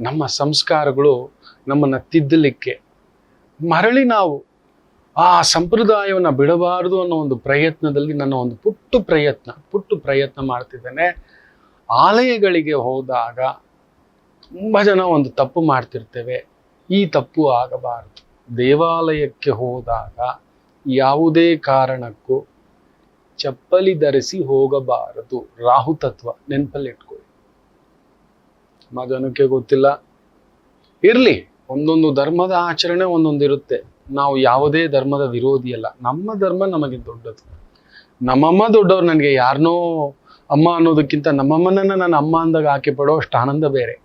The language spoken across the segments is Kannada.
ನಮ್ಮ ಸಂಸ್ಕಾರಗಳು ನಮ್ಮನ್ನು ತಿದ್ದಲಿಕ್ಕೆ ಮರಳಿ ನಾವು ಆ ಸಂಪ್ರದಾಯವನ್ನು ಬಿಡಬಾರದು ಅನ್ನೋ ಒಂದು ಪ್ರಯತ್ನದಲ್ಲಿ ನನ್ನ ಒಂದು ಪುಟ್ಟು ಪ್ರಯತ್ನ ಪುಟ್ಟು ಪ್ರಯತ್ನ ಮಾಡ್ತಿದ್ದೇನೆ. ಆಲಯಗಳಿಗೆ ಹೋದಾಗ ತುಂಬ ಜನ ಒಂದು ತಪ್ಪು ಮಾಡ್ತಿರ್ತೇವೆ. ಈ ತಪ್ಪು ಆಗಬಾರದು. ದೇವಾಲಯಕ್ಕೆ ಹೋದಾಗ ಯಾವುದೇ ಕಾರಣಕ್ಕೂ ಚಪ್ಪಲಿ ಧರಿಸಿ ಹೋಗಬಾರದು. ರಾಹು ತತ್ವ ನೆನಪಲ್ಲಿ ಜನಕ್ಕೆ ಗೊತ್ತಿಲ್ಲ. ಇರ್ಲಿ, ಒಂದೊಂದು ಧರ್ಮದ ಆಚರಣೆ ಒಂದೊಂದು ಇರುತ್ತೆ ನಾವು ಯಾವುದೇ ಧರ್ಮದ ವಿರೋಧಿ ಅಲ್ಲ. ನಮ್ಮ ಧರ್ಮ ನಮಗೆ ದೊಡ್ಡದು. ನಮ್ಮಮ್ಮ ದೊಡ್ಡವ್ರು ನನಗೆ ಯಾರನ್ನೋ ಅಮ್ಮ ಅನ್ನೋದಕ್ಕಿಂತ ನಮ್ಮಮ್ಮನನ್ನ ನಾನು ಅಮ್ಮ ಅಂದಾಗ ಆಕೆ ಪಡೋ ಅಷ್ಟು ಆನಂದ ಬೇರೆ.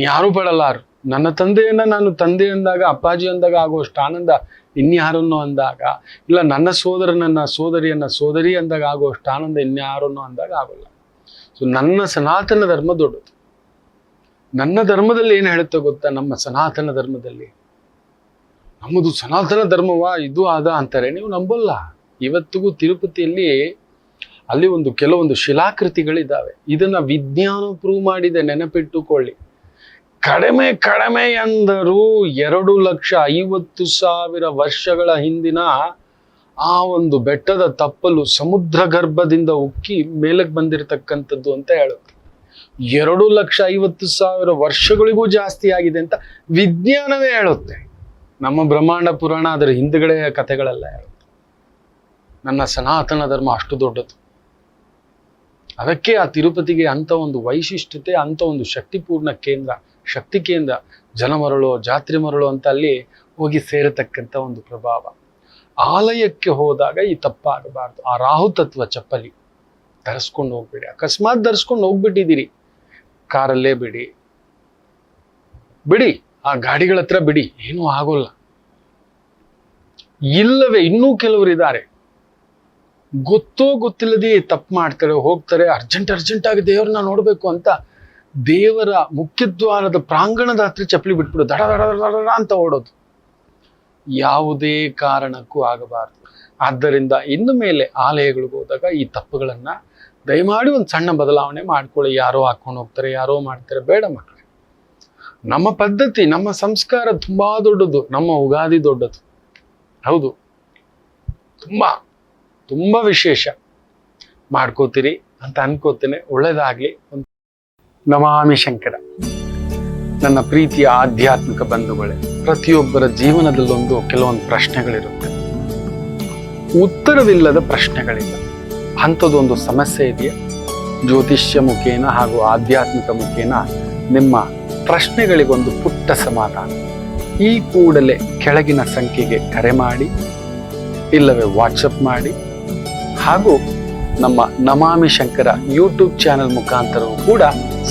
ಯಾರು ಪಡಲಾರು ನನ್ನ ತಂದೆಯನ್ನ ನಾನು ತಂದೆ ಅಂದಾಗ, ಅಪ್ಪಾಜಿ ಅಂದಾಗ ಆಗುವಷ್ಟು ಆನಂದ ಇನ್ಯಾರನ್ನು ಅಂದಾಗ, ಇಲ್ಲ ನನ್ನ ಸೋದರನನ್ನ, ಸೋದರಿಯನ್ನ ಸೋದರಿ ಅಂದಾಗ ಆಗುವಷ್ಟು ಆನಂದ ಇನ್ಯಾರನ್ನು ಅಂದಾಗ ಆಗೋಲ್ಲ. ಸೊ ನನ್ನ ಸನಾತನ ಧರ್ಮ ದೊಡ್ಡದು. ನನ್ನ ಧರ್ಮದಲ್ಲಿ ಏನು ಹೇಳುತ್ತೆ ಗೊತ್ತಾ? ನಮ್ಮ ಸನಾತನ ಧರ್ಮದಲ್ಲಿ. ನಮ್ಮದು ಸನಾತನ ಧರ್ಮವಾ? ಇದು ಆದ ಅಂತಾರೆ. ನೀವು ನಂಬಲ್ಲ. ಇವತ್ತಿಗೂ ತಿರುಪತಿಯಲ್ಲಿ ಅಲ್ಲಿ ಒಂದು ಕೆಲವೊಂದು ಶಿಲಾಕೃತಿಗಳಿದ್ದಾವೆ ಇದನ್ನ ವಿಜ್ಞಾನ ಪ್ರೂವ್ ಮಾಡಿದೆ. ನೆನಪಿಟ್ಟುಕೊಳ್ಳಿ. ಕಡಿಮೆ ಕಡಿಮೆ ಎಂದರೂ ಎರಡು ಲಕ್ಷ ಐವತ್ತು ಸಾವಿರ ವರ್ಷಗಳ ಹಿಂದಿನ ಆ ಒಂದು ಬೆಟ್ಟದ ತಪ್ಪಲು ಸಮುದ್ರ ಗರ್ಭದಿಂದ ಉಕ್ಕಿ ಮೇಲಕ್ಕೆ ಬಂದಿರತಕ್ಕಂಥದ್ದು ಅಂತ ಹೇಳುತ್ತೆ. ಎರಡು ಲಕ್ಷ ಐವತ್ತು ಸಾವಿರ ವರ್ಷಗಳಿಗೂ ಜಾಸ್ತಿ ಆಗಿದೆ ಅಂತ ವಿಜ್ಞಾನವೇ ಹೇಳುತ್ತೆ. ನಮ್ಮ ಬ್ರಹ್ಮಾಂಡ ಪುರಾಣ ಅದರ ಹಿಂದುಗಡೆ ಕಥೆಗಳೆಲ್ಲ ಹೇಳುತ್ತೆ. ನನ್ನ ಸನಾತನ ಧರ್ಮ ಅಷ್ಟು ದೊಡ್ಡದು. ಅದಕ್ಕೆ ಆ ತಿರುಪತಿಗೆ ಅಂತ ಒಂದು ವೈಶಿಷ್ಟ್ಯತೆ, ಅಂತ ಒಂದು ಶಕ್ತಿಪೂರ್ಣ ಕೇಂದ್ರ, ಶಕ್ತಿ ಕೇಂದ್ರ, ಜನ ಮರಳು, ಜಾತ್ರೆ ಮರಳು ಅಂತ ಅಲ್ಲಿ ಹೋಗಿ ಸೇರತಕ್ಕಂಥ ಒಂದು ಪ್ರಭಾವ. ಆಲಯಕ್ಕೆ ಹೋದಾಗ ಈ ತಪ್ಪಾಗಬಾರ್ದು. ಆ ರಾಹುತತ್ವ ಚಪ್ಪಲಿ. ಧರಿಸ್ಕೊಂಡು ಹೋಗ್ಬೇಡಿ. ಅಕಸ್ಮಾತ್ ಧರಿಸ್ಕೊಂಡು ಹೋಗ್ಬಿಟ್ಟಿದ್ದೀರಿ. ಕಾರಲ್ಲೇ ಬಿಡಿ. ಬಿಡಿ, ಆ ಗಾಡಿಗಳ ಹತ್ರ ಬಿಡಿ, ಏನೂ ಆಗೋಲ್ಲ. ಇಲ್ಲವೇ ಇನ್ನೂ ಕೆಲವರು ಇದ್ದಾರೆ ಗೊತ್ತೋ ಗೊತ್ತಿಲ್ಲದೆ ತಪ್ಪು ಮಾಡ್ತಾರೆ, ಹೋಗ್ತಾರೆ, ಅರ್ಜೆಂಟ್ ಅರ್ಜೆಂಟ್ ಆಗಿ ದೇವ್ರನ್ನ ನೋಡಬೇಕು ಅಂತ ದೇವರ ಮುಖ್ಯದ್ವಾರದ ಪ್ರಾಂಗಣದ ಹತ್ರ ಚಪ್ಪಲಿ ಬಿಟ್ಬಿಡು ದಡ ದಡ ದಡ ದಡ ಅಂತ ಓಡೋದು. ಯಾವುದೇ ಕಾರಣಕ್ಕೂ ಆಗಬಾರದು. ಆದ್ದರಿಂದ ಇನ್ನು ಮೇಲೆ ಆಲಯಗಳಿಗೆ ಹೋದಾಗ ಈ ತಪ್ಪುಗಳನ್ನ ದಯಮಾಡಿ ಒಂದು ಸಣ್ಣ ಬದಲಾವಣೆ ಮಾಡ್ಕೊಳ್ಳಿ. ಯಾರೋ ಹಾಕೊಂಡು ಹೋಗ್ತಾರೆ, ಯಾರೋ ಮಾಡ್ತಾರೆ, ಬೇಡ ಮಕ್ಕಳೇ ನಮ್ಮ ಪದ್ಧತಿ, ನಮ್ಮ ಸಂಸ್ಕಾರ ತುಂಬಾ ದೊಡ್ಡದು, ನಮ್ಮ ಉಗಾದಿ ದೊಡ್ಡದು. ಹೌದು. ತುಂಬಾ ತುಂಬಾ ವಿಶೇಷ ಮಾಡ್ಕೋತೀರಿ ಅಂತ ಅನ್ಕೋತೇನೆ. ಒಳ್ಳೇದಾಗ್ಲಿ. ಒಂದು ನಮಾಮಿ ಶಂಕರ. ನನ್ನ ಪ್ರೀತಿಯ ಆಧ್ಯಾತ್ಮಿಕ ಬಂಧುಗಳೇ, ಪ್ರತಿಯೊಬ್ಬರ ಜೀವನದಲ್ಲೊಂದು ಕೆಲವೊಂದು ಪ್ರಶ್ನೆಗಳಿರುತ್ತೆ. ಉತ್ತರವಿಲ್ಲದ ಪ್ರಶ್ನೆಗಳಿಲ್ಲ. ಅಂಥದ್ದೊಂದು ಸಮಸ್ಯೆ ಇದೆಯಾ? ಜ್ಯೋತಿಷ್ಯ ಮುಖೇನ ಹಾಗೂ ಆಧ್ಯಾತ್ಮಿಕ ಮುಖೇನ ನಿಮ್ಮ ಪ್ರಶ್ನೆಗಳಿಗೊಂದು ಪುಟ್ಟ ಸಮಾಧಾನ. ಈ ಕೂಡಲೇ ಕೆಳಗಿನ ಸಂಖ್ಯೆಗೆ ಕರೆ ಮಾಡಿ, ಇಲ್ಲವೇ ವಾಟ್ಸಪ್ ಮಾಡಿ, ಹಾಗೂ ನಮ್ಮ ನಮಾಮಿ ಶಂಕರ ಯೂಟ್ಯೂಬ್ ಚಾನೆಲ್ ಮುಖಾಂತರವೂ ಕೂಡ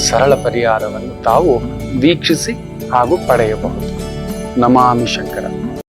ಸರಳ ಪರಿಹಾರವನ್ನು ತಾವು ವೀಕ್ಷಿಸಿ ಹಾಗೂ ಪಡೆಯಬಹುದು. ನಮಾಮಿ ಶಂಕರ.